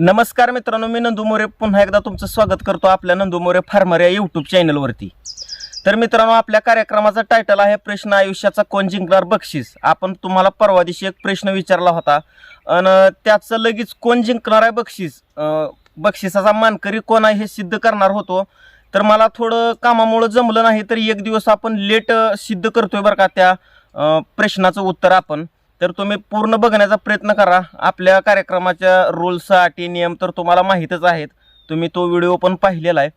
नमस्कार मित्रांनो मी नंदू मोरे. पुन्हा एकदा तुमचं स्वागत करतो आपल्या नंदू मोरे फार्मर या यूट्यूब चॅनलवरती तर मित्रांनो आपल्या कार्यक्रमाचा टायटल आहे प्रश्न आयुष्याचा कोण जिंकणार बक्षीस? आपण तुम्हाला परवा दिवशी एक प्रश्न विचारला होता. आणि त्याचं लगेच कोण जिंकणार आहे बक्षीस? बक्षिसाचा मानकरी कोण आहे हे सिद्ध करणार होतो. तर मला थोडं कामामुळं जमलं नाही तर एक दिवस आपण लेट सिद्ध करतोय बरं का त्या प्रश्नाचं उत्तर आपण. तर तुम्ही पूर्ण बघण्याचा प्रयत्न करा. आपल्या कार्यक्रमाच्या रूल्स अटी नियम तर तुम्हाला माहीतच आहेत. तुम्ही तो व्हिडिओ पण पाहिलेला आहे.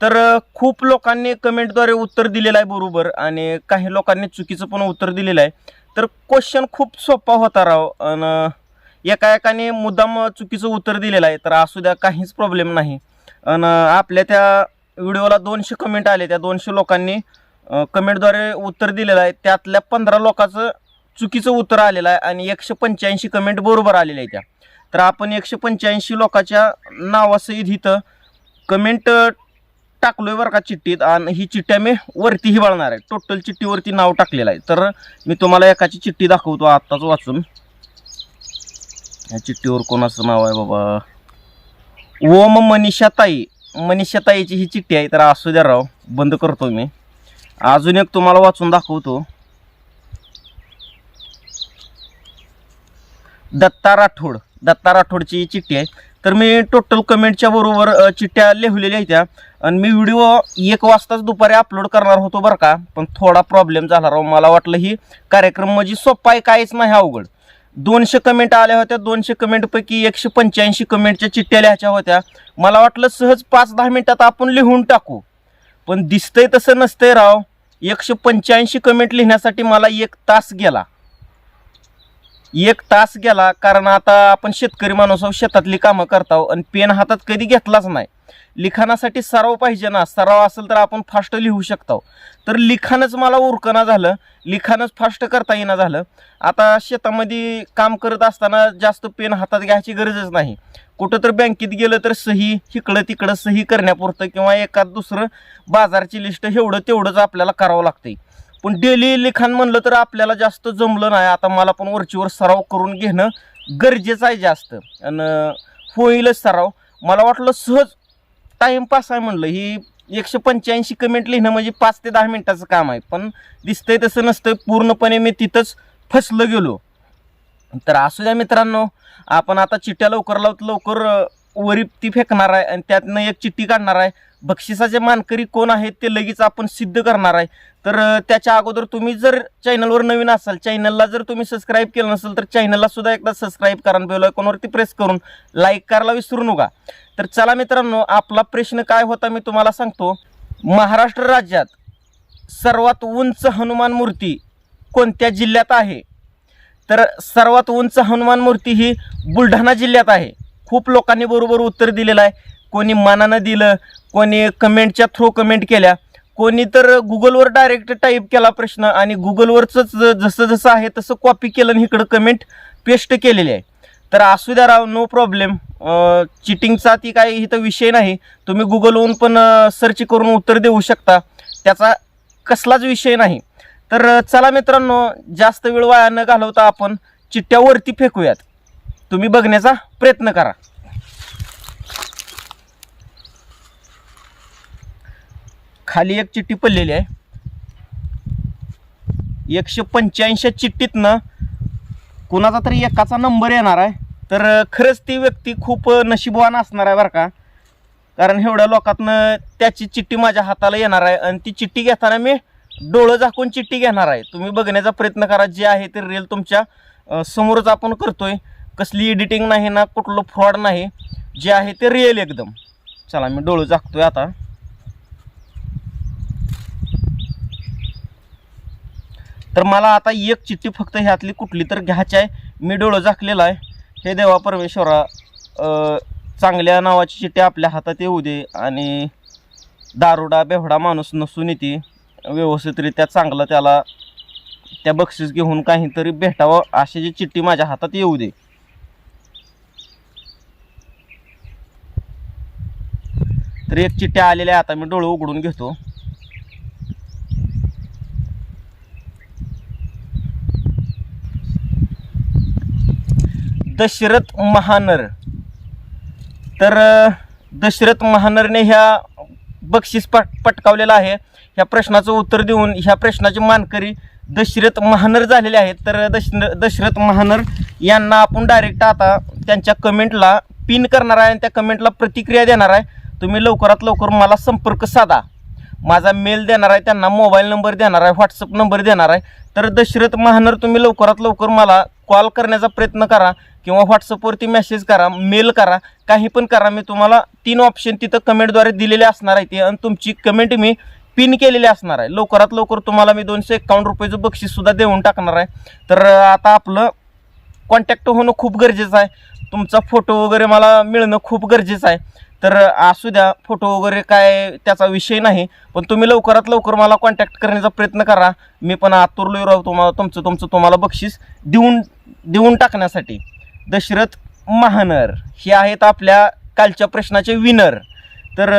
तर खूप लोकांनी कमेंटद्वारे उत्तर दिलेलं आहे बरोबर आणि काही लोकांनी चुकीचं पण उत्तर दिलेलं आहे. तर क्वेश्चन खूप सोपा होता राव. आणि एका एकाने मुद्दाम चुकीचं उत्तर दिलेलं आहे. तर असू द्या काहीच प्रॉब्लेम नाही. आणि आपल्या त्या व्हिडिओला दोनशे कमेंट आले. त्या दोनशे लोकांनी कमेंटद्वारे उत्तर दिलेलं आहे. त्यातल्या पंधरा लोकांचं चुकीचं उत्तर आलेलं आहे आणि एकशे पंच्याऐंशी कमेंट बरोबर आलेल्या आहे त्या. तर आपण एकशे पंच्याऐंशी लोकांच्या नावासहित इथं कमेंट टाकलोय बरं का चिठ्ठीत आणि ही चिठ्ठी मी वरती बळणार आहे. टोटल चिठ्ठीवरती नाव टाकलेलं आहे. तर मी तुम्हाला एकाची चिठ्ठी दाखवतो आत्ताच वाचून. या चिठ्ठीवर कोणाचं नाव आहे बाबा? ओम मनीषा ताई मनीषा ताईची ही चिठ्ठी आहे. तर असू द्या राव बंद करतो मी. अजून एक तुम्हाला वाचून दाखवतो. दत्ता राठोड. दत्ता राठोडची चिठ्ठी आहे. तर मी टोटल कमेंटच्या बरोबर चिठ्ठ्या लिहिलेल्या होत्या त्या. आणि मी व्हिडिओ एक वाजताच दुपारी अपलोड करणार होतो बरं का. पण थोडा प्रॉब्लेम झाला राव. मला वाटलं ही कार्यक्रम म्हणजे सोपा आहे काहीच नाही अवघड. दोनशे कमेंट आल्या होत्या. दोनशे कमेंटपैकी एकशे पंच्याऐंशी कमेंटच्या चिठ्ठ्या लिहायच्या होत्या. मला वाटलं सहज पाच दहा मिनटात आपण लिहून टाकू. पण दिसतंय तसं नसतंय राव. एकशे पंच्याऐंशी कमेंट लिहिण्यासाठी मला एक तास गेला. एक तास गेला कारण आता आपण शेतकरी माणूस आहोत शेतातली कामं करताव आणि पेन हातात कधी घेतलाच नाही. लिखाणासाठी सराव पाहिजे ना सराव असेल तर आपण फास्ट लिहू शकतो. तर लिखाणच मला उरकना झालं लिखाणच फास्ट करता येईना झालं. आता शेतामध्ये काम करत असताना जास्त पेन हातात घ्यायची गरजच नाही. कुठं तर बँकेत गेलं तर सही इकडं तिकडं सही करण्यापुरतं किंवा एखाद दुसरं बाजारची लिस्ट एवढं तेवढंच आपल्याला करावं लागतंय. पण डेली लिखाण म्हणलं तर आपल्याला जास्त जमलं नाही. आता मला पण वरचीवर सराव करून घेणं गरजेचं आहे जास्त. आणि होईलच सराव. मला वाटलं सहज टाईमपास आहे म्हणलं. ही एकशे पंच्याऐंशी कमेंट लिहिणं म्हणजे पाच ते दहा मिनटाचं काम आहे. पण दिसतंय तसं नसतंय. पूर्णपणे मी तिथंच फसलं गेलो. तर असू द्या मित्रांनो आपण आता चिठ्ठ्या लवकर लावत लवकर वरी ती फेकणार आहे आणि त्यातनं एक चिठ्ठी काढणार आहे. बक्षिसाचे मानकरी कोण आहेत ते लगेच आपण सिद्ध करणार आहे. तर त्याच्या अगोदर तुम्ही जर चॅनलवर नवीन असाल चॅनलला जर तुम्ही सबस्क्राईब केलं नसेल तर चॅनलला सुद्धा एकदा सबस्क्राईब करा बेल आयकॉनवरती प्रेस करून लाईक करायला विसरू नका. तर चला मित्रांनो आपला प्रश्न काय होता मी तुम्हाला सांगतो. महाराष्ट्र राज्यात सर्वात उंच हनुमान मूर्ती कोणत्या जिल्ह्यात आहे? तर सर्वात उंच हनुमान मूर्ती ही बुलढाणा जिल्ह्यात आहे. खूप लोकांनी बरोबर उत्तर दिलेलं आहे. कोणी मनानं दिलं कोणी कमेंटच्या थ्रू कमेंट केल्या कोणी तर गुगलवर डायरेक्ट टाईप केला प्रश्न आणि गुगलवरच जसं जसं आहे तसं कॉपी केलं आणि इकडं कमेंट पेस्ट केलेली आहे. तर असू द्या राव नो प्रॉब्लेम चिटिंगचा ती काय इथं विषय नाही. तुम्ही गुगलवरून पण सर्च करून उत्तर देऊ शकता. त्याचा कसलाच विषय नाही. तर चला मित्रांनो जास्त वेळ वाया न घालवता आपण चिठ्ठ्यावरती फेकूयात. तुम्ही बघण्याचा प्रयत्न करा. खाली एक चिठ्ठी पडलेली आहे. एकशे पंच्याऐंशी चिठ्ठीतनं कुणाचा तरी एकाचा नंबर येणार आहे. तर खरंच ती व्यक्ती खूप नशीबवान असणार आहे बरं का. कारण एवढ्या लोकातनं त्याची चिठ्ठी माझ्या हाताला येणार आहे आणि ती चिठ्ठी घेताना मी डोळं झाकून चिठ्ठी घेणार आहे. तुम्ही बघण्याचा प्रयत्न करा जे आहे ते रिअल तुमच्या समोरच आपण करतोय. कसली एडिटिंग नाही ना कुठलं फ्रॉड नाही. जे आहे ते रिअल एकदम. चला मी डोळं झाकतोय आता. तर मला आता एक चिठ्ठी फक्त ह्यातली कुठली तर घ्यायची आहे. मी डोळं झाकलेलं आहे. हे देवा परमेश्वरा चांगल्या नावाची चिठ्ठी आपल्या हातात येऊ दे आणि दारुडा बेवडा माणूस नसून येते व्यवस्थितरित्या चांगलं त्याला त्या बक्षीस घेऊन काहीतरी भेटावं अशी जी चिठ्ठी माझ्या हातात येऊ दे. तर एक चिठ्ठी आलेल्या आहे. आता मी डोळं उघडून घेतो. दशरथ महानर. तर दशरथ महानरने ह्या बक्षीस पट पटकावलेलं आहे. ह्या प्रश्नाचं उत्तर देऊन ह्या प्रश्नाचे मानकरी दशरथ महानर झालेले आहेत. तर दश दशरथ महानर यांना आपण डायरेक्ट आता त्यांच्या कमेंटला पिन करणार आहे आणि त्या कमेंटला प्रतिक्रिया देणार आहे. तुम्ही लवकरात लवकर मला संपर्क साधा. माझा मेल देणार आहे त्यांना मोबाईल नंबर देणार आहे व्हॉट्सअप नंबर देणार आहे. तर दशरथ महानर तुम्ही लवकरात लवकर मला कॉल करण्याचा प्रयत्न करा किंवा व्हॉट्सअपवरती मेसेज करा मेल करा काही पण करा. मी तुम्हाला तीन ऑप्शन तिथं कमेंटद्वारे दिलेले असणार आहे ते. आणि तुमची कमेंट मी पिन केलेली असणार आहे. लवकरात लवकर तुम्हाला मी दोनशे एकावन्न रुपयाचं बक्षीससुद्धा देऊन टाकणार आहे. तर आता आपलं कॉन्टॅक्ट होणं खूप गरजेचं आहे. तुमचा फोटो वगैरे मला मिळणं खूप गरजेचं आहे. तर असू द्या फोटो वगैरे काय त्याचा विषय नाही पण तुम्ही लवकरात लवकर मला कॉन्टॅक्ट करण्याचा प्रयत्न करा. मी पण आतुरलोय राहू तुम्हाला तुमचं तुमचं तुम्हाला बक्षीस देऊन देऊन टाकण्यासाठी. दशरथ महानर हे आहेत आपल्या कालच्या प्रश्नाचे विनर तर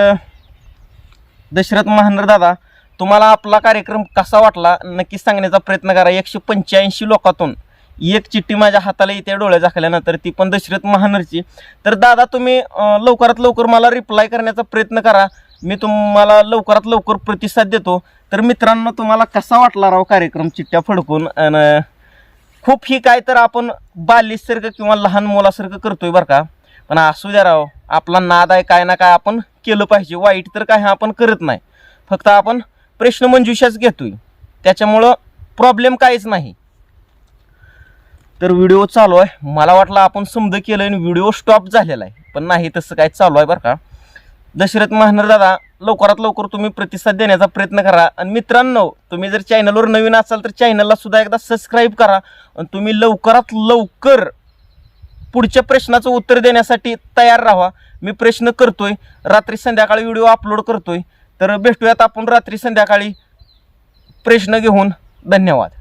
दशरथ महानर दादा तुम्हाला आपला कार्यक्रम कसा वाटला? नक्की सांगण्याचा प्रयत्न करा. एकशे पंच्याऐंशी लोकातून. एक चिठ्ठी माझ्या हाताला येते डोळ्या झाकल्यानंतर ती पण दशरथ महानरची. तर दादा तुम्ही लवकरात लवकर मला रिप्लाय करण्याचा प्रयत्न करा. मी तुम्हाला लवकरात लवकर प्रतिसाद देतो. तर मित्रांनो तुम्हाला कसा वाटला राव कार्यक्रम चिठ्ठ्या फडकून? आणि खूप ही काय तर आपण बालीसारखं किंवा लहान मुलासारखं करतोय बरं का? पण असू द्या राव आपला नाद आहे काय ना काय आपण केलं पाहिजे. वाईट तर काय आपण करत नाही. फक्त आपण प्रश्न मंजुषाच घेतोय. त्याच्यामुळं प्रॉब्लेम काहीच नाही. तर व्हिडिओ चालू आहे. मला वाटलं आपण समज केलं आणि व्हिडिओ स्टॉप झालेला आहे. पण नाही तसं काय चालू आहे बरं का. दशरथ महानर दादा लवकरात लवकर तुम्ही प्रतिसाद देण्याचा प्रयत्न करा. आणि मित्रांनो तुम्ही जर चॅनलवर नवीन असाल तर चॅनलला सुद्धा एकदा सबस्क्राईब करा. आणि तुम्ही लवकरात लवकर पुढच्या प्रश्नाचं उत्तर देण्यासाठी तयार राहा. मी प्रश्न करतोय. रात्री संध्याकाळी व्हिडिओ अपलोड करतोय. तर भेटूयात आपण रात्री संध्याकाळी. प्रश्न घेऊन. धन्यवाद.